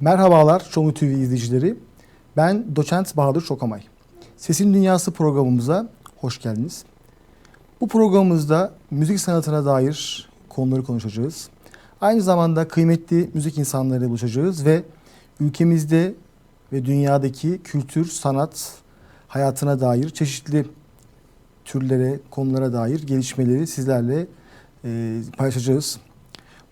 Merhabalar Çomu TV izleyicileri. Ben doçent Bahadır Çokamay. Sesin Dünyası programımıza hoş geldiniz. Bu programımızda müzik sanatına dair konuları konuşacağız. Aynı zamanda kıymetli müzik insanlarıyla buluşacağız ve ülkemizde ve dünyadaki kültür, sanat hayatına dair çeşitli türlere, konulara dair gelişmeleri sizlerle e, paylaşacağız.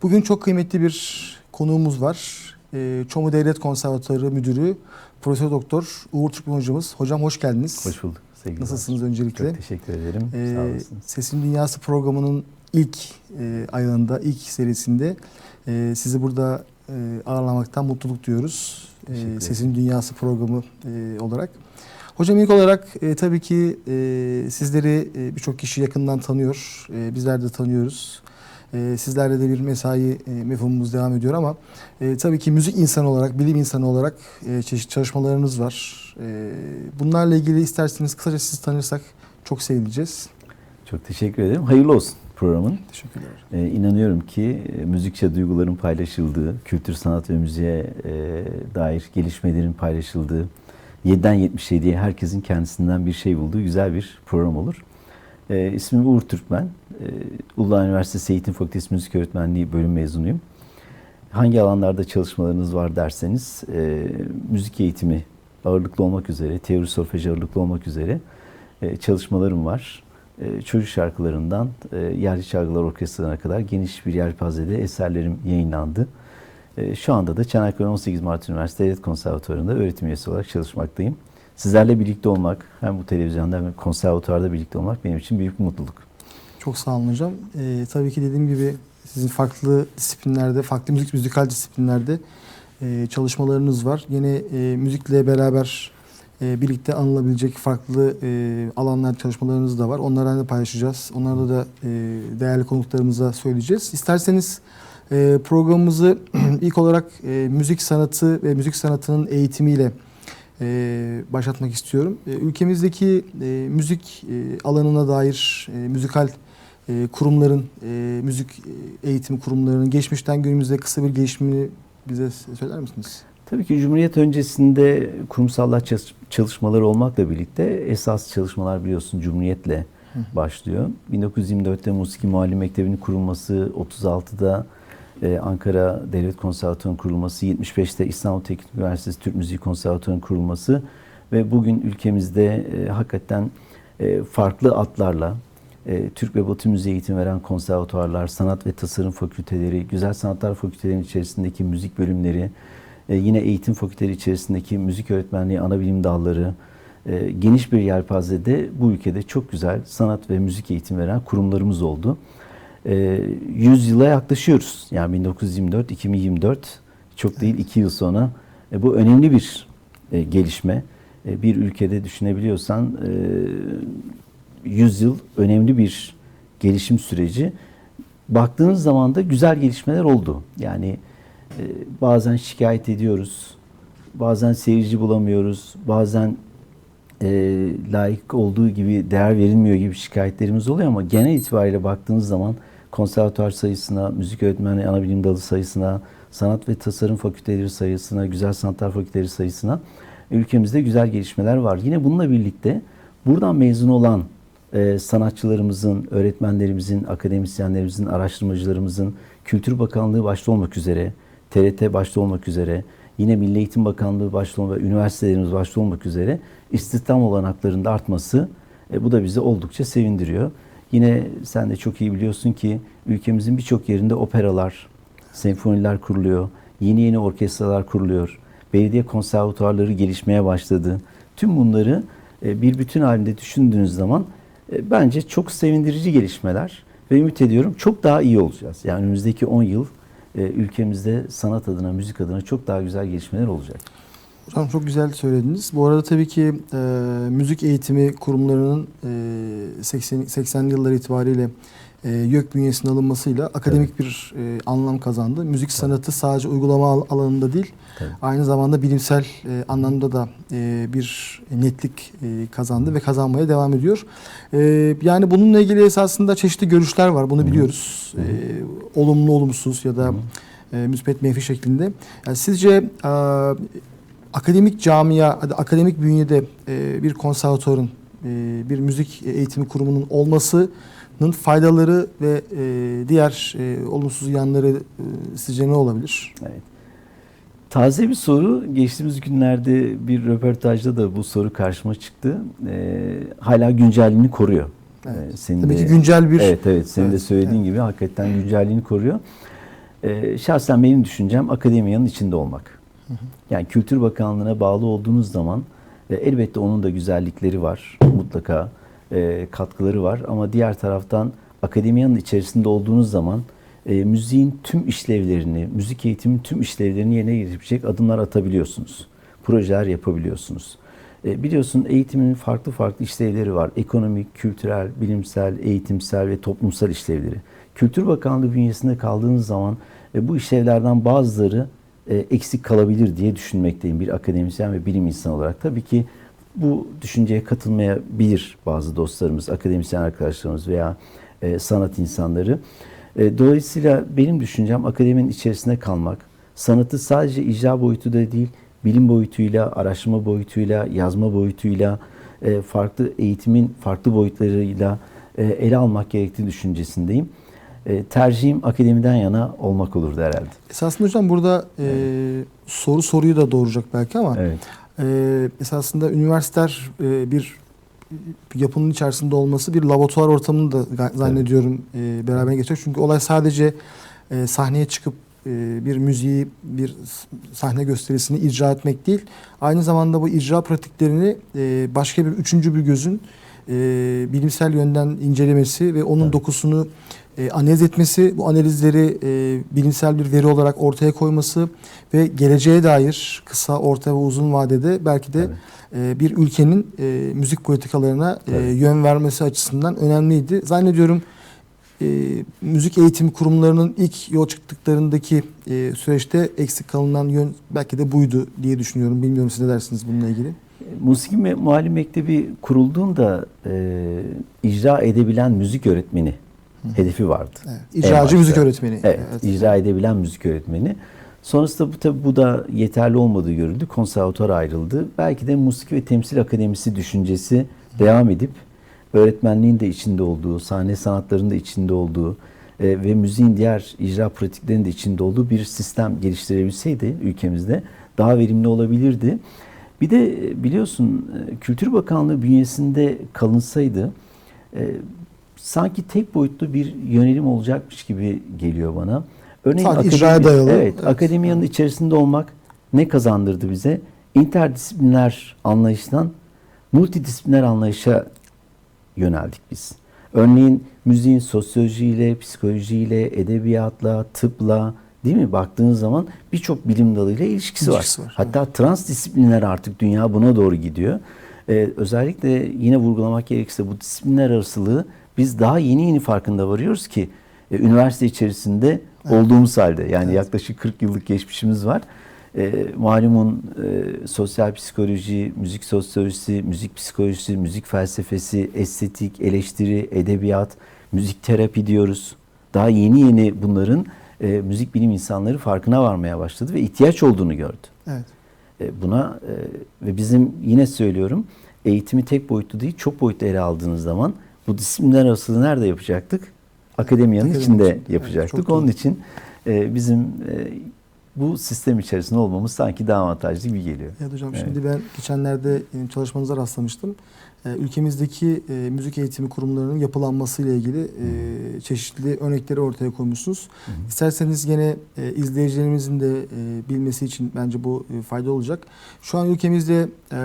Bugün çok kıymetli bir konuğumuz var. E, Çomu Devlet Konservatuarı Müdürü Profesör Doktor Uğur Türkmen hocamız. Hocam hoş geldiniz. Hoş bulduk. Sevgili Nasılsınız öncelikle? Çok teşekkür ederim. Ee, Sağ olasınız. Sesin Dünyası programının ilk e, ayında, ilk serisinde e, sizi burada e, ağırlamaktan mutluluk duyuyoruz. E. Sesin Dünyası programı e, olarak. Hocam ilk olarak e, tabii ki e, sizleri e, birçok kişi yakından tanıyor. E, bizler de tanıyoruz. E, sizlerle de bir mesai e, mefhumumuz devam ediyor ama e, tabii ki müzik insanı olarak, bilim insanı olarak e, çeşitli çalışmalarınız var. E, bunlarla ilgili isterseniz kısaca sizi tanırsak çok sevineceğiz. Çok teşekkür ederim. Hayırlı olsun programın. Teşekkürler. Ee, inanıyorum ki e, müzikçe duyguların paylaşıldığı, kültür, sanat ve müziğe e, dair gelişmelerin paylaşıldığı, 7'den 77'ye herkesin kendisinden bir şey bulduğu güzel bir program olur. E, ismim Uğur Türkmen. E, Uludağ Üniversitesi Eğitim Fakültesi Müzik Öğretmenliği bölüm mezunuyum. Hangi alanlarda çalışmalarınız var derseniz, e, müzik eğitimi ağırlıklı olmak üzere, teori solfej ağırlıklı olmak üzere e, çalışmalarım var. E, çocuk şarkılarından e, yerli çalgılar orkestralarına kadar geniş bir yelpazede eserlerim yayınlandı. E, şu anda da Çanakkale 18 Mart Üniversitesi Devlet Konservatuvarı'nda öğretim üyesi olarak çalışmaktayım. Sizlerle birlikte olmak, hem bu televizyonda hem de konservatuvarda birlikte olmak benim için büyük bir mutluluk. Çok sağ olun hocam. Ee, tabii ki dediğim gibi sizin farklı disiplinlerde, farklı müzik müzikal disiplinlerde e, çalışmalarınız var. Yine e, müzikle beraber e, birlikte anılabilecek farklı e, alanlar çalışmalarınız da var. Onlardan da paylaşacağız. Onlarda da e, değerli konuklarımıza söyleyeceğiz. İsterseniz e, programımızı ilk olarak e, müzik sanatı ve müzik sanatının eğitimiyle e, başlatmak istiyorum. E, ülkemizdeki e, müzik e, alanına dair e, müzikal e, kurumların, e, müzik e, eğitim kurumlarının geçmişten günümüzde kısa bir gelişimini bize söyler misiniz? Tabii ki Cumhuriyet öncesinde kurumsallar çalış- çalışmaları olmakla birlikte esas çalışmalar biliyorsun Cumhuriyet'le başlıyor. 1924'te Musiki Muallim Mektebi'nin kurulması, 36'da e, Ankara Devlet Konservatuvarı'nın kurulması, 75'te İstanbul Teknik Üniversitesi Türk Müziği Konservatuvarı'nın kurulması ve bugün ülkemizde e, hakikaten e, farklı adlarla e, Türk ve Batı müziği eğitim veren konservatuvarlar, sanat ve tasarım fakülteleri, güzel sanatlar fakültelerinin içerisindeki müzik bölümleri, e, yine eğitim fakülteleri içerisindeki müzik öğretmenliği ana bilim dalları, e, geniş bir yelpazede bu ülkede çok güzel sanat ve müzik eğitim veren kurumlarımız oldu. E, 100 yıla yaklaşıyoruz. Yani 1924-2024 çok değil 2 yıl sonra. E, bu önemli bir e, gelişme. E, bir ülkede düşünebiliyorsan e, 100 yıl önemli bir gelişim süreci. Baktığınız zaman da güzel gelişmeler oldu. Yani e, bazen şikayet ediyoruz, bazen seyirci bulamıyoruz, bazen e, layık olduğu gibi değer verilmiyor gibi şikayetlerimiz oluyor ama genel itibariyle baktığınız zaman konservatuar sayısına, müzik öğretmeni ana bilim dalı sayısına, sanat ve tasarım fakülteleri sayısına, güzel sanatlar fakülteleri sayısına ülkemizde güzel gelişmeler var. Yine bununla birlikte buradan mezun olan e, sanatçılarımızın, öğretmenlerimizin, akademisyenlerimizin, araştırmacılarımızın, Kültür Bakanlığı başta olmak üzere, TRT başta olmak üzere, yine Milli Eğitim Bakanlığı başta olmak ve üniversitelerimiz başta olmak üzere istihdam olanaklarında artması e, bu da bizi oldukça sevindiriyor. Yine sen de çok iyi biliyorsun ki ülkemizin birçok yerinde operalar, senfoniler kuruluyor, yeni yeni orkestralar kuruluyor, belediye konservatuarları gelişmeye başladı. Tüm bunları e, bir bütün halinde düşündüğünüz zaman e, bence çok sevindirici gelişmeler ve ümit ediyorum çok daha iyi olacağız. Yani önümüzdeki 10 yıl e, ülkemizde sanat adına, müzik adına çok daha güzel gelişmeler olacak. Hocam çok güzel söylediniz. Bu arada tabii ki e, müzik eğitimi kurumlarının e, 80 80'li yıllar itibariyle e, YÖK bünyesine alınmasıyla akademik bir e, anlam kazandı. Müzik sanatı sadece uygulama al- alanında değil, Tabii. aynı zamanda bilimsel e, anlamda da e, bir netlik e, kazandı ve kazanmaya devam ediyor. E, yani bununla ilgili esasında çeşitli görüşler var, bunu biliyoruz. E, olumlu, olumsuz ya da E, müspet menfi şeklinde. Yani sizce e, akademik camia, akademik bünyede e, bir konservatuarın, e, bir müzik eğitimi kurumunun olmasının faydaları ve e, diğer e, olumsuz yanları e, sizce ne olabilir? Evet. Taze bir soru. Geçtiğimiz günlerde bir röportajda da bu soru karşıma çıktı. Hala güncelliğini koruyor. Evet. Senin Tabii de- ki güncel bir Evet evet senin de Evet, söylediğin gibi hakikaten güncelliğini koruyor. Ee, şahsen benim düşüncem akademiyanın içinde olmak. Yani Kültür Bakanlığı'na bağlı olduğunuz zaman e, elbette onun da güzellikleri var. Mutlaka e, katkıları var ama diğer taraftan akademiyanın içerisinde olduğunuz zaman e, müziğin tüm işlevlerini, müzik eğitimin tüm işlevlerini yerine getirecek adımlar atabiliyorsunuz. Projeler yapabiliyorsunuz. E, biliyorsun eğitimin farklı farklı işlevleri var. Ekonomik, kültürel, bilimsel, eğitimsel ve toplumsal işlevleri. Kültür Bakanlığı bünyesinde kaldığınız zaman e, bu işlevlerden bazıları eksik kalabilir diye düşünmekteyim bir akademisyen ve bilim insanı olarak. Tabii ki bu düşünceye katılmayabilir bazı dostlarımız, akademisyen arkadaşlarımız veya e, sanat insanları. E, dolayısıyla benim düşüncem akademinin içerisinde kalmak, sanatı sadece icra boyutu da değil, bilim boyutuyla, araştırma boyutuyla, yazma boyutuyla, e, farklı eğitimin farklı boyutlarıyla e, ele almak gerektiği düşüncesindeyim. E, tercihim akademiden yana olmak olurdu herhalde. Esasında hocam burada e, soru soruyu da doğuracak belki ama Evet. e, esasında üniversiteler e, bir yapının içerisinde olması bir laboratuvar ortamını da zannediyorum e, beraber geçecek. Çünkü olay sadece e, sahneye çıkıp e, bir müziği, bir sahne gösterisini icra etmek değil. Aynı zamanda bu icra pratiklerini e, başka bir üçüncü bir gözün e, bilimsel yönden incelemesi ve onun Evet. dokusunu e, analiz etmesi, bu analizleri e, bilimsel bir veri olarak ortaya koyması ve geleceğe dair kısa, orta ve uzun vadede belki de e, bir ülkenin e, müzik politikalarına e, Evet. yön vermesi açısından önemliydi. Zannediyorum e, müzik eğitim kurumlarının ilk yol çıktıklarındaki e, süreçte eksik kalınan yön belki de buydu diye düşünüyorum. Bilmiyorum siz ne dersiniz bununla ilgili? Musiki Muallim Mektebi kurulduğunda e, icra edebilen müzik öğretmeni hedefi vardı. Evet. İcracı müzik öğretmeni. Evet, icra edebilen müzik öğretmeni. Sonrasında bu tabi bu da yeterli olmadığı görüldü. Konservatuar ayrıldı. Belki de Musiki ve Temsil Akademisi düşüncesi devam edip öğretmenliğin de içinde olduğu, sahne sanatlarının da içinde olduğu e, ve müziğin diğer icra pratiklerinin de içinde olduğu bir sistem geliştirebilseydi ülkemizde daha verimli olabilirdi. Bir de e, biliyorsun e, Kültür Bakanlığı bünyesinde kalınsaydı e, sanki tek boyutlu bir yönelim olacakmış gibi geliyor bana. Örneğin Sanki akademi- dayalı. Evet, Evet. akademiyanın içerisinde olmak ne kazandırdı bize? İnterdisipliner anlayıştan multidisipliner anlayışa yöneldik biz. Örneğin müziğin sosyolojiyle, psikolojiyle, edebiyatla, tıpla değil mi? Baktığınız zaman birçok bilim dalıyla ilişkisi, İlişkisi var. var, Hatta transdisipliner artık dünya buna doğru gidiyor. Ee, özellikle yine vurgulamak gerekirse bu disiplinler arasılığı biz daha yeni yeni farkında varıyoruz ki e, üniversite içerisinde olduğumuz halde yani Evet. yaklaşık 40 yıllık geçmişimiz var. E, malumun e, sosyal psikoloji, müzik sosyolojisi, müzik psikolojisi, müzik felsefesi, estetik, eleştiri, edebiyat, müzik terapi diyoruz. Daha yeni yeni bunların e, müzik bilim insanları farkına varmaya başladı ve ihtiyaç olduğunu gördü. Evet. E, buna e, ve bizim yine söylüyorum eğitimi tek boyutlu değil çok boyutlu ele aldığınız zaman bu disiplinler arasında nerede yapacaktık? Akademiyanın Akademi içinde içinde, evet, yapacaktık. çok Onun doğru. için e, bizim e, bu sistem içerisinde olmamız sanki daha avantajlı gibi geliyor. Evet hocam Evet. şimdi ben geçenlerde e, çalışmanıza rastlamıştım. E, Ülkemizdeki e, müzik eğitimi kurumlarının yapılanması ile ilgili e, çeşitli örnekleri ortaya koymuşsunuz. İsterseniz gene e, izleyicilerimizin de e, bilmesi için bence bu e, fayda olacak. Şu an ülkemizde e,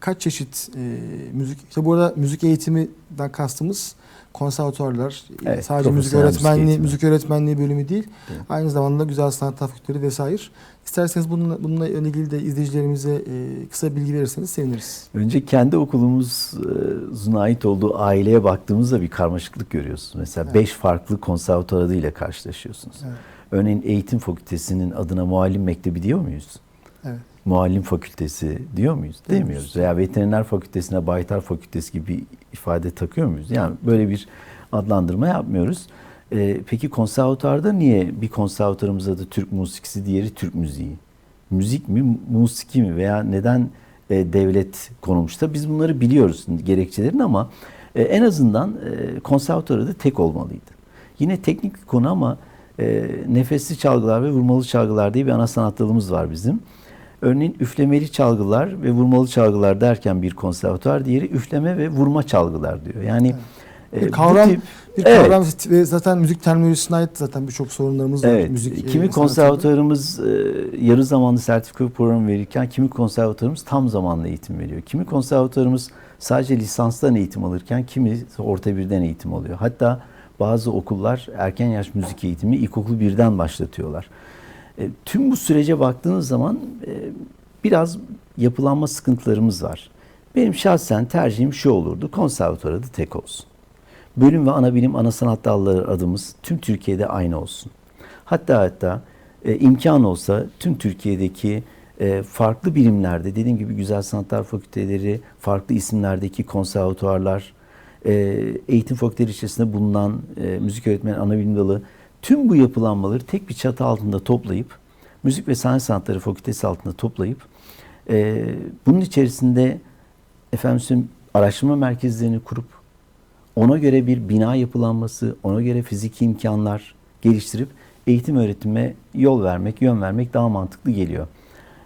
kaç çeşit e, müzik, işte bu arada müzik eğitiminden kastımız konservatuarlar, Evet, sadece müzik öğretmenliği, müzik öğretmenliği bölümü değil, Evet. aynı zamanda güzel sanat fakülteleri vesaire. İsterseniz bununla, bununla ilgili de izleyicilerimize e, kısa bilgi verirseniz seviniriz. Önce kendi okulumuzun ait olduğu aileye baktığımızda bir karmaşıklık görüyorsunuz. Mesela Evet. beş farklı konservatuar adıyla karşılaşıyorsunuz. Evet. Örneğin eğitim fakültesinin adına muallim mektebi diyor muyuz? Evet. muallim fakültesi diyor muyuz? Demiyoruz. Demiyoruz. Veya veteriner fakültesine baytar fakültesi gibi ifade takıyor muyuz? Yani böyle bir adlandırma yapmıyoruz. E, peki konservatuarda niye bir konservatuarımız adı Türk musikisi, diğeri Türk müziği? Müzik mi, musiki mi veya neden e, devlet konulmuşsa biz bunları biliyoruz gerekçelerini ama e, en azından e, konservatuar adı tek olmalıydı. Yine teknik bir konu ama e, nefesli çalgılar ve vurmalı çalgılar diye bir ana sanat dalımız var bizim. Örneğin üflemeli çalgılar ve vurmalı çalgılar derken bir konservatuar, diğeri üfleme ve vurma çalgılar diyor. Yani e, Bir bu kavram, tip- bir Evet. kavram ve zaten müzik terminolojisine ait zaten birçok sorunlarımız var. Evet. Müzik, e, kimi sanatında. konservatuarımız e, yarı zamanlı sertifika programı verirken kimi konservatuarımız tam zamanlı eğitim veriyor. Kimi konservatuarımız sadece lisanstan eğitim alırken kimi orta birden eğitim alıyor. Hatta bazı okullar erken yaş müzik eğitimi ilkokul birden başlatıyorlar. E, tüm bu sürece baktığınız zaman e, biraz yapılanma sıkıntılarımız var. Benim şahsen tercihim şu olurdu. Konservatuar adı tek olsun. Bölüm ve ana bilim, ana sanat dalları adımız tüm Türkiye'de aynı olsun. Hatta hatta e, imkan olsa tüm Türkiye'deki e, farklı bilimlerde dediğim gibi güzel sanatlar fakülteleri, farklı isimlerdeki konservatuarlar, e, eğitim fakülteleri içerisinde bulunan e, müzik öğretmeni ana bilim dalı tüm bu yapılanmaları tek bir çatı altında toplayıp müzik ve sanat sanatları fakültesi altında toplayıp e, bunun içerisinde efendim araştırma merkezlerini kurup ona göre bir bina yapılanması, ona göre fiziki imkanlar geliştirip eğitim öğretime yol vermek, yön vermek daha mantıklı geliyor.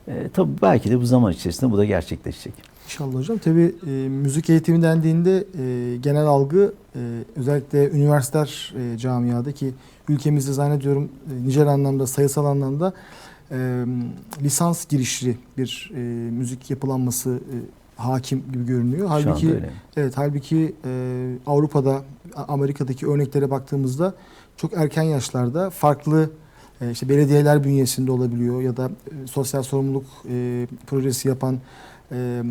E, tabii belki de bu zaman içerisinde bu da gerçekleşecek. İnşallah hocam. Tabii e, müzik eğitimi dendiğinde e, genel algı e, özellikle üniversiteler e, camiada ki ülkemizde zannediyorum e, nicel anlamda, sayısal anlamda e, lisans girişli bir e, müzik yapılanması e, hakim gibi görünüyor. Halbuki. Evet, halbuki e, Avrupa'da, Amerika'daki örneklere baktığımızda çok erken yaşlarda farklı e, işte belediyeler bünyesinde olabiliyor ya da e, sosyal sorumluluk e, projesi yapan e,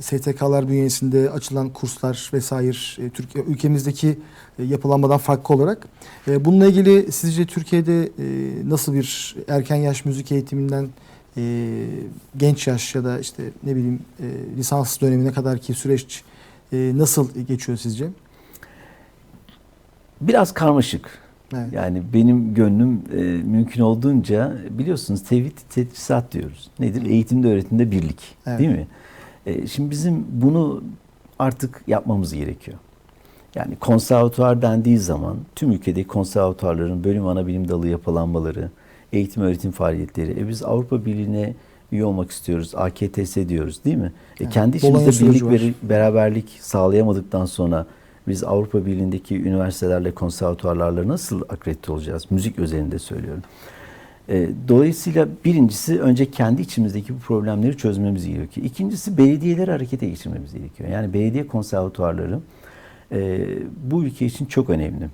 STK'lar bünyesinde açılan kurslar vesaire e, Türkiye ülkemizdeki e, yapılanmadan farklı olarak e, bununla ilgili sizce Türkiye'de e, nasıl bir erken yaş müzik eğitiminden e, genç yaş ya da işte ne bileyim e, lisans dönemine kadar ki süreç e, nasıl geçiyor sizce? Biraz karmaşık. Evet. Yani benim gönlüm e, mümkün olduğunca biliyorsunuz tevhid tedrisat diyoruz. Nedir? Eğitimde öğretimde birlik. Evet. Değil mi? E, şimdi bizim bunu artık yapmamız gerekiyor. Yani konservatuvar dendiği zaman tüm ülkedeki konservatuvarların bölüm ana bilim dalı yapılanmaları, eğitim öğretim faaliyetleri. E biz Avrupa Birliği'ne üye olmak istiyoruz. AKTS diyoruz değil mi? E kendi içimizde birlik ve beraberlik sağlayamadıktan sonra biz Avrupa Birliği'ndeki üniversitelerle, konservatuvarlarla nasıl akredite olacağız? Müzik özelinde söylüyorum. E, dolayısıyla birincisi önce kendi içimizdeki bu problemleri çözmemiz gerekiyor. İkincisi belediyeleri harekete geçirmemiz gerekiyor. Yani belediye konservatuvarları e, bu ülke için çok önemli.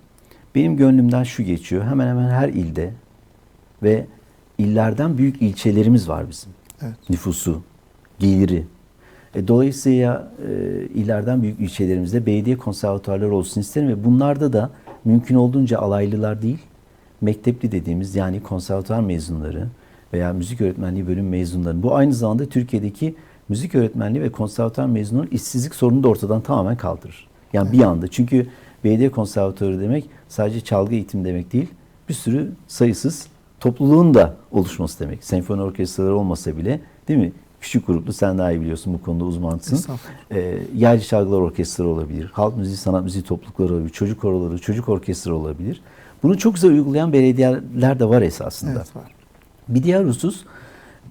Benim gönlümden şu geçiyor. Hemen hemen her ilde ve illerden büyük ilçelerimiz var bizim. Evet. Nüfusu, geliri. E, dolayısıyla e, illerden büyük ilçelerimizde belediye konservatuarları olsun isterim ve bunlarda da mümkün olduğunca alaylılar değil, mektepli dediğimiz yani konservatuar mezunları veya müzik öğretmenliği bölüm mezunları. Bu aynı zamanda Türkiye'deki müzik öğretmenliği ve konservatuar mezunları işsizlik sorununu da ortadan tamamen kaldırır. Yani bir anda. Çünkü belediye konservatuarı demek sadece çalgı eğitim demek değil. Bir sürü sayısız topluluğun da oluşması demek. Senfoni orkestraları olmasa bile değil mi? Küçük gruplu sen daha iyi biliyorsun bu konuda uzmansın. E, yerli çalgılar orkestrası olabilir. Halk müziği, sanat müziği toplulukları olabilir. Çocuk koroları, çocuk orkestrası olabilir. Bunu çok güzel uygulayan belediyeler de var esasında. Evet var. Bir diğer husus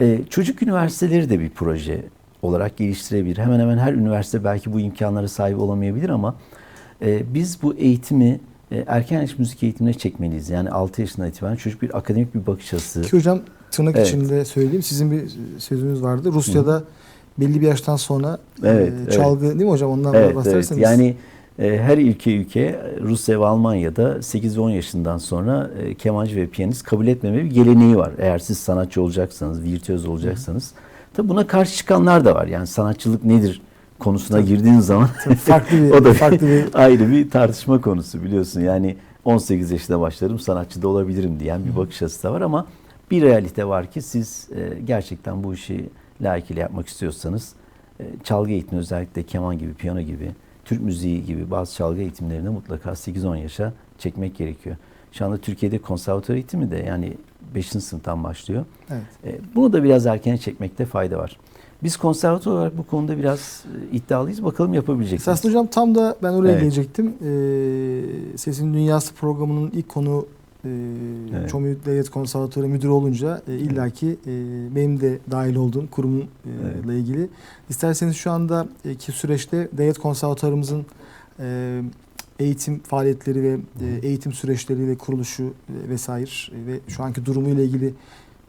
e, çocuk üniversiteleri de bir proje olarak geliştirebilir. Hemen hemen her üniversite belki bu imkanlara sahip olamayabilir ama e, biz bu eğitimi erken yaş müzik eğitimine çekmeliyiz. Yani 6 yaşından itibaren çocuk bir akademik bir bakış açısı. Ki hocam tırnak Evet. içinde söyleyeyim. Sizin bir sözünüz vardı. Rusya'da belli bir yaştan sonra Evet, e, çalgı değil mi hocam? Ondan Evet, evet. bahsederseniz. Yani e, her ülke ülke Rusya ve Almanya'da 8 ve 10 yaşından sonra e, kemancı ve piyanist kabul etmeme bir geleneği var. Eğer siz sanatçı olacaksanız, virtüöz olacaksanız. Tabi buna karşı çıkanlar da var. Yani sanatçılık nedir konusuna Tabii. girdiğiniz zaman farklı bir o da farklı bir ayrı bir tartışma konusu biliyorsun. Yani 18 yaşında başlarım sanatçı da olabilirim diyen bir bakış açısı da var ama bir realite var ki siz e, gerçekten bu işi layıkıyla yapmak istiyorsanız e, çalgı eğitimi özellikle keman gibi, piyano gibi, Türk müziği gibi bazı çalgı eğitimlerine mutlaka 8-10 yaşa çekmek gerekiyor. Şu anda Türkiye'de konservatuar eğitimi de yani 5. sınıftan başlıyor. Evet. E, Bunu da biraz erkene çekmekte fayda var. Biz konservatuar olarak bu konuda biraz e, iddialıyız. Bakalım yapabilecek miyiz? Esasında hocam tam da ben oraya Evet. gelecektim. Ee, Sesin Dünyası programının ilk konu e, Evet. Çomu Devlet Konservatuarı müdürü olunca e, illaki e, benim de dahil olduğum kurumla Evet. ilgili. İsterseniz şu anda e, ki süreçte devlet konservatuarımızın e, eğitim faaliyetleri ve e, eğitim süreçleri ve kuruluşu e, vesaire e, ve şu anki durumu ile ilgili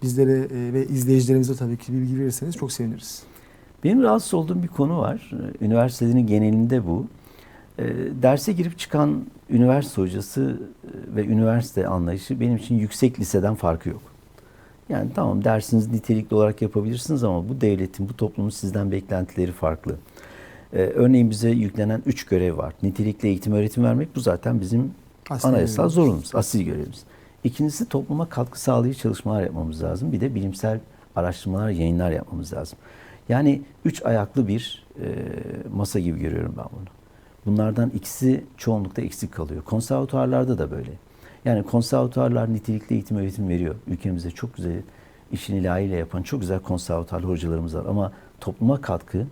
bizlere e, ve izleyicilerimize tabii ki bilgi verirseniz çok seviniriz. Benim rahatsız olduğum bir konu var. Ee, Üniversitelerin genelinde bu. Ee, Derse girip çıkan üniversite hocası e, ve üniversite anlayışı benim için yüksek liseden farkı yok. Yani tamam dersinizi nitelikli olarak yapabilirsiniz ama bu devletin, bu toplumun sizden beklentileri farklı. Ee, Örneğin bize yüklenen üç görev var. Nitelikli eğitim öğretim vermek bu zaten bizim Aslında anayasal görevimiz. zorunlumuz, asil görevimiz. İkincisi topluma katkı sağlayıcı çalışmalar yapmamız lazım. Bir de bilimsel araştırmalar, yayınlar yapmamız lazım. Yani üç ayaklı bir e, masa gibi görüyorum ben bunu. Bunlardan ikisi çoğunlukta eksik kalıyor. Konservatuarlarda da böyle. Yani konservatuarlar nitelikli eğitim öğretim veriyor. Ülkemizde çok güzel işini layığıyla yapan çok güzel konservatuarlı hocalarımız var. Ama topluma katkı,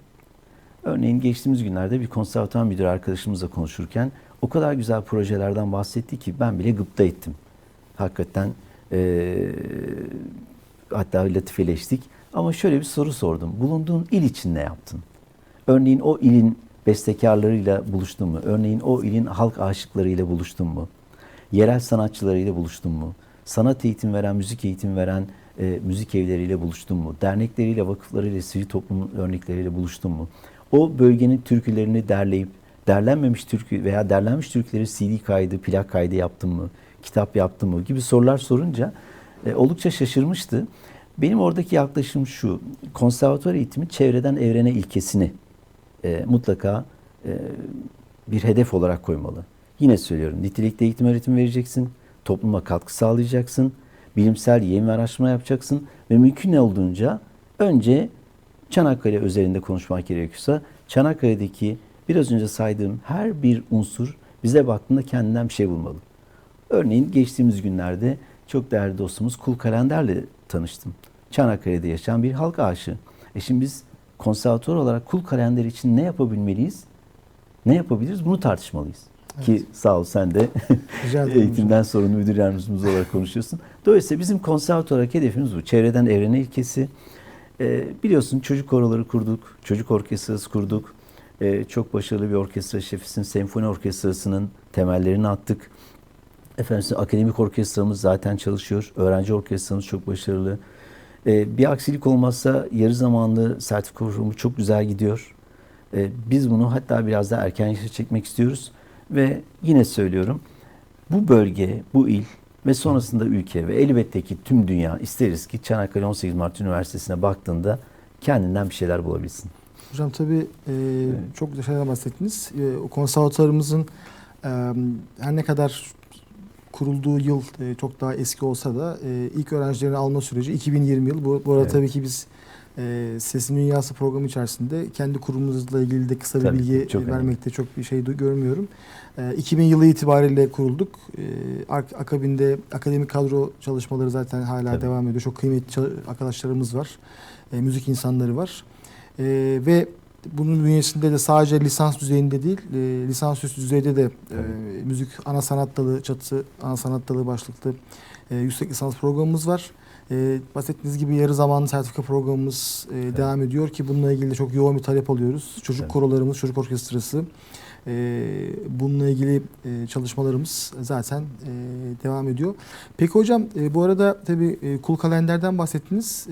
Örneğin geçtiğimiz günlerde bir konservatuar müdürü arkadaşımızla konuşurken o kadar güzel projelerden bahsetti ki ben bile gıpta ettim. Hakikaten eee hatta latifeleştik. Ama şöyle bir soru sordum. Bulunduğun il için ne yaptın? Örneğin o ilin bestekarlarıyla buluştun mu? Örneğin o ilin halk aşıklarıyla buluştun mu? Yerel sanatçılarıyla buluştun mu? Sanat eğitim veren, müzik eğitim veren e, müzik evleriyle buluştun mu? Dernekleriyle, vakıflarıyla, sivil toplum örnekleriyle buluştun mu? O bölgenin türkülerini derleyip, derlenmemiş türkü veya derlenmiş türküleri CD kaydı, plak kaydı yaptın mı? Kitap yaptın mı? Gibi sorular sorunca e, oldukça şaşırmıştı. Benim oradaki yaklaşım şu, konservatuvar eğitimi çevreden evrene ilkesini e, mutlaka e, bir hedef olarak koymalı. Yine söylüyorum, nitelikli eğitim öğretim vereceksin, topluma katkı sağlayacaksın, bilimsel ve araştırma yapacaksın ve mümkün olduğunca önce Çanakkale özelinde konuşmak gerekiyorsa Çanakkale'deki biraz önce saydığım her bir unsur bize baktığında kendinden bir şey bulmalı. Örneğin geçtiğimiz günlerde çok değerli dostumuz Kul Kalender'le tanıştım. Çanakkale'de yaşayan bir halk aşığı. E şimdi biz konservatuvar olarak Kul Kalender için ne yapabilmeliyiz? Ne yapabiliriz? Bunu tartışmalıyız. Ki sağ ol sen de eğitimden sorumlu müdür yardımcımız olarak konuşuyorsun. Dolayısıyla bizim konservatuvar olarak hedefimiz bu. Çevreden evrene ilkesi. Ee, biliyorsun çocuk koroları kurduk, çocuk orkestrası kurduk. Ee, çok başarılı bir orkestra şefisin, senfoni orkestrasının temellerini attık. Efendim akademik orkestramız zaten çalışıyor. Öğrenci orkestramız çok başarılı. Ee, bir aksilik olmazsa yarı zamanlı sertifika kurumu çok güzel gidiyor. Ee, biz bunu hatta biraz daha erken yaşa çekmek istiyoruz. Ve yine söylüyorum bu bölge, bu il ve sonrasında ülke ve elbette ki tüm dünya isteriz ki Çanakkale 18 Mart Üniversitesi'ne baktığında kendinden bir şeyler bulabilsin. Hocam tabii e, çok güzel şeylerden bahsettiniz. E, o konservatuarımızın e, her ne kadar kurulduğu yıl e, çok daha eski olsa da e, ilk öğrencilerini alma süreci 2020 yıl. Bu, bu arada Evet. tabii ki biz e, Sesin Dünyası programı içerisinde kendi kurumumuzla ilgili de kısa bir Tabii, bilgi çok e, önemli. vermekte çok bir şey görmüyorum. E, 2000 yılı itibariyle kurulduk. E, ak- akabinde akademik kadro çalışmaları zaten hala Tabii. devam ediyor. Çok kıymetli arkadaşlarımız var. E, müzik insanları var. E, ve bunun bünyesinde de sadece lisans düzeyinde değil, e, lisansüstü düzeyde de e, Evet. müzik ana sanat dalı çatısı, ana sanat dalı başlıklı e, yüksek lisans programımız var. E, bahsettiğiniz gibi yarı zamanlı sertifika programımız e, devam ediyor ki bununla ilgili de çok yoğun bir talep alıyoruz. Çocuk Evet. korolarımız, çocuk orkestrası. E, bununla ilgili e, çalışmalarımız zaten e, devam ediyor. Peki hocam e, bu arada tabii Kul Kalender'den bahsettiniz.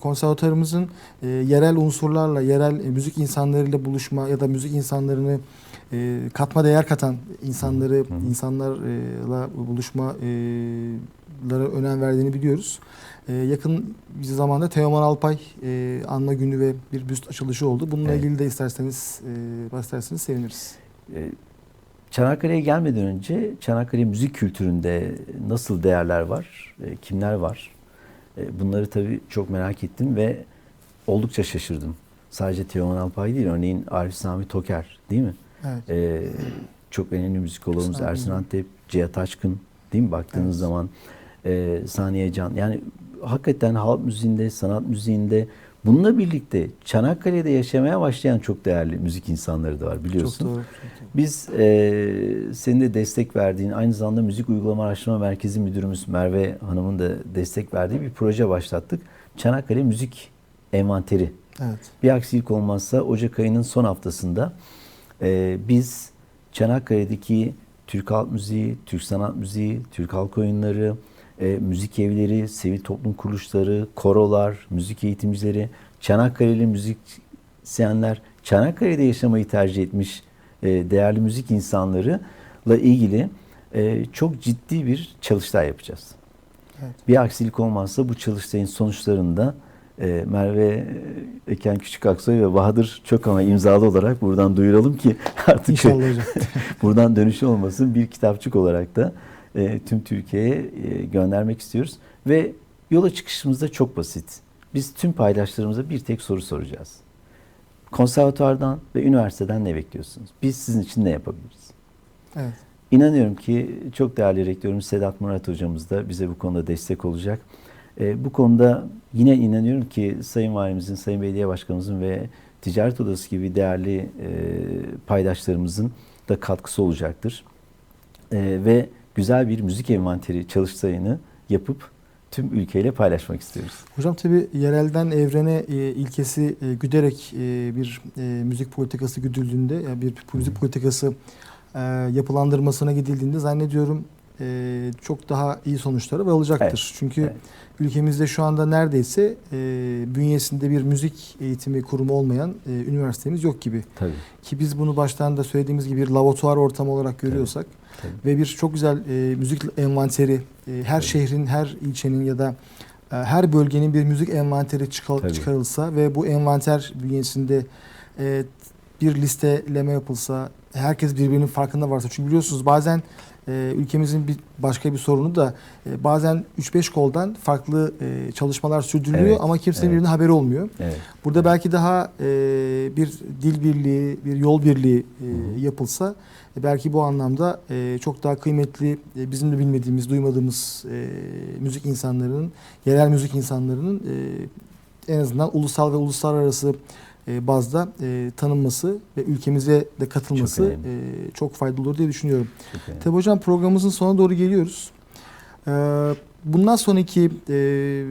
Konservatuarımızın yerel unsurlarla, yerel müzik insanlarıyla buluşma ya da müzik insanlarını e, katma değer katan insanları, Hı hı. insanlarla buluşma lara önem verdiğini biliyoruz. E, yakın bir zamanda Teoman Alpay e, anma günü ve bir büst açılışı oldu. Bununla Evet. ilgili de isterseniz e, bahsederseniz seviniriz. Ee, Çanakkale'ye gelmeden önce Çanakkale müzik kültüründe nasıl değerler var, e, kimler var? E, Bunları tabii çok merak ettim ve oldukça şaşırdım. Sadece Teoman Alpay değil, örneğin Arif Sami Toker değil mi? Evet. E, çok önemli müzikologumuz. Ersin Antep, Cihat Açkın, Değil mi? Baktığınız Evet. zaman e, Saniye Can. Yani hakikaten halk müziğinde, sanat müziğinde bununla birlikte Çanakkale'de yaşamaya başlayan çok değerli müzik insanları da var biliyorsun. Çok doğru. Biz e, senin de destek verdiğin, aynı zamanda Müzik Uygulama Araştırma Merkezi Müdürümüz Merve Hanım'ın da destek verdiği bir proje başlattık. Çanakkale Müzik Envanteri. Evet. Bir aksilik olmazsa Ocak ayının son haftasında e, biz Çanakkale'deki Türk halk müziği, Türk sanat müziği, Türk halk oyunları, e, müzik evleri, sivil toplum kuruluşları, korolar, müzik eğitimcileri, Çanakkale'li müzisyenler, Çanakkale'de yaşamayı tercih etmiş e, değerli müzik insanlarıyla ilgili e, çok ciddi bir çalıştay yapacağız. Evet. Bir aksilik olmazsa bu çalıştayın sonuçlarında e, Merve Eken Küçük Aksoy ve Bahadır Çokama imzalı olarak buradan duyuralım ki artık buradan dönüşü olmasın bir kitapçık olarak da e, tüm Türkiye'ye e, göndermek istiyoruz. Ve yola çıkışımız da çok basit. Biz tüm paydaşlarımıza bir tek soru soracağız. Konservatuardan ve üniversiteden ne bekliyorsunuz? Biz sizin için ne yapabiliriz? Evet. İnanıyorum ki çok değerli rektörümüz Sedat Murat hocamız da bize bu konuda destek olacak. E, bu konuda yine inanıyorum ki Sayın Valimizin, Sayın Belediye Başkanımızın ve Ticaret Odası gibi değerli e, paydaşlarımızın da katkısı olacaktır. E, ve güzel bir müzik envanteri çalıştayını yapıp tüm ülkeyle paylaşmak istiyoruz. Hocam tabii yerelden evrene e, ilkesi e, güderek e, bir e, müzik politikası güdüldüğünde, yani bir müzik politikası e, yapılandırmasına gidildiğinde zannediyorum e, çok daha iyi sonuçlara varılacaktır. Evet, Çünkü evet. ülkemizde şu anda neredeyse e, bünyesinde bir müzik eğitimi kurumu olmayan e, üniversitemiz yok gibi. Tabii. Ki biz bunu baştan da söylediğimiz gibi bir laboratuvar ortamı olarak görüyorsak tabii. ve bir çok güzel e, müzik envanteri e, her Tabii. şehrin, her ilçenin ya da e, her bölgenin bir müzik envanteri çıkar- Tabii. çıkarılsa ve bu envanter bünyesinde e, bir listeleme yapılsa, herkes birbirinin farkında varsa. Çünkü biliyorsunuz bazen e, ülkemizin bir başka bir sorunu da e, bazen 3-5 koldan farklı e, çalışmalar sürdürülüyor Evet, ama kimsenin evet. birbirinin haberi olmuyor. Evet. Burada belki daha e, bir dil birliği, bir yol birliği e, yapılsa e, belki bu anlamda e, çok daha kıymetli, e, bizim de bilmediğimiz, duymadığımız e, müzik insanlarının, yerel müzik insanlarının e, en azından ulusal ve uluslararası bazda e, tanınması ve ülkemize de katılması Çok e, çok faydalı olur diye düşünüyorum. Tabii hocam programımızın sonuna doğru geliyoruz. Ee, bundan sonraki e,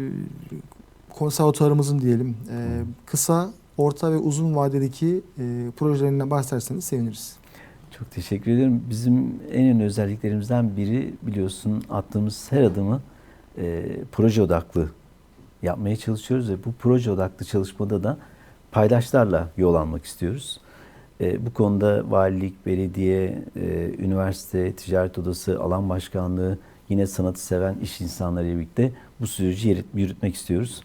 konservatuarımızın diyelim e, kısa, orta ve uzun vadedeki e, projelerinden bahsederseniz seviniriz. Çok teşekkür ederim. Bizim en önemli özelliklerimizden biri biliyorsun attığımız her adımı e, proje odaklı yapmaya çalışıyoruz ve bu proje odaklı çalışmada da paydaşlarla yol almak istiyoruz. E, bu konuda valilik, belediye, e, üniversite, ticaret odası, alan başkanlığı, yine sanatı seven iş insanları ile birlikte bu süreci yürüt- yürütmek istiyoruz.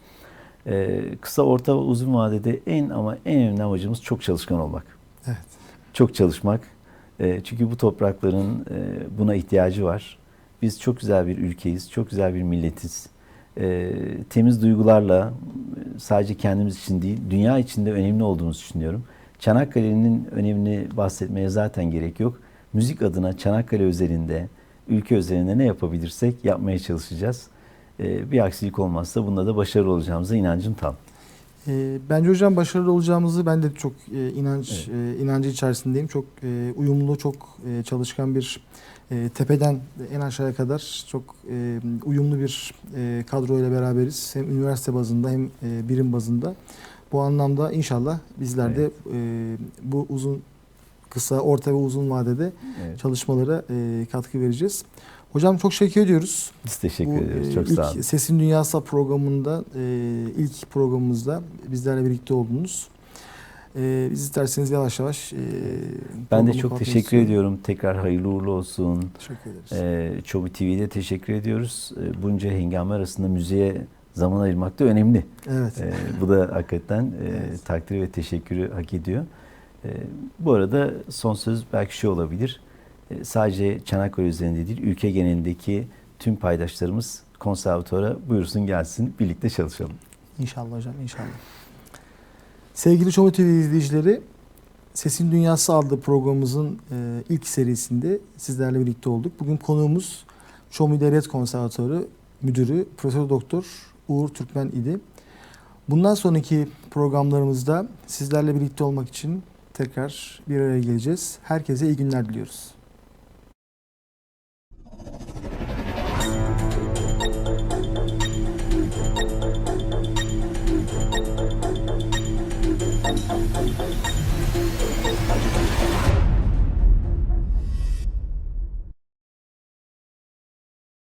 E, kısa, orta ve uzun vadede en ama en önemli amacımız çok çalışkan olmak. Evet. Çok çalışmak. E, çünkü bu toprakların e, buna ihtiyacı var. Biz çok güzel bir ülkeyiz, çok güzel bir milletiz. E, temiz duygularla e, sadece kendimiz için değil, dünya için de önemli olduğumuzu düşünüyorum. Çanakkale'nin önemini bahsetmeye zaten gerek yok. Müzik adına Çanakkale özelinde, ülke özelinde ne yapabilirsek yapmaya çalışacağız. E, bir aksilik olmazsa bunda da başarılı olacağımıza inancım tam. E, bence hocam başarılı olacağımızı ben de çok e, inanç e, inancı içerisindeyim. Çok e, uyumlu, çok e, çalışkan bir e, tepeden en aşağıya kadar çok e, uyumlu bir e, kadroyla beraberiz. Hem üniversite bazında hem e, birim bazında. Bu anlamda inşallah bizler de e, bu uzun kısa, orta ve uzun vadede Evet. çalışmalara e, katkı vereceğiz. Hocam çok teşekkür ediyoruz. Biz teşekkür Bu, ediyoruz. e, Çok sağ olun. Sesin Dünyası programında e, ilk programımızda bizlerle birlikte oldunuz. E, biz isterseniz yavaş yavaş Ben de çok teşekkür istiyorum. ediyorum. Tekrar hayırlı uğurlu olsun. Teşekkür ederiz. Çobi TV'de teşekkür ediyoruz. Bunca hengame arasında müziğe zaman ayırmak da önemli. evet. Bu da hakikaten e, Evet. takdir ve teşekkürü hak ediyor. Bu arada son söz belki şu olabilir. Ee, sadece Çanakkale üzerinde değil, ülke genelindeki tüm paydaşlarımız konservatuvara buyursun gelsin, birlikte çalışalım. İnşallah hocam inşallah. Sevgili Çoğu TV izleyicileri Sesin Dünyası adlı programımızın e, ilk serisinde sizlerle birlikte olduk. Bugün konuğumuz Çoğu Devlet Konservatuarı Müdürü Profesör Doktor Uğur Türkmen idi. Bundan sonraki programlarımızda sizlerle birlikte olmak için tekrar bir araya geleceğiz. Herkese iyi günler diliyoruz.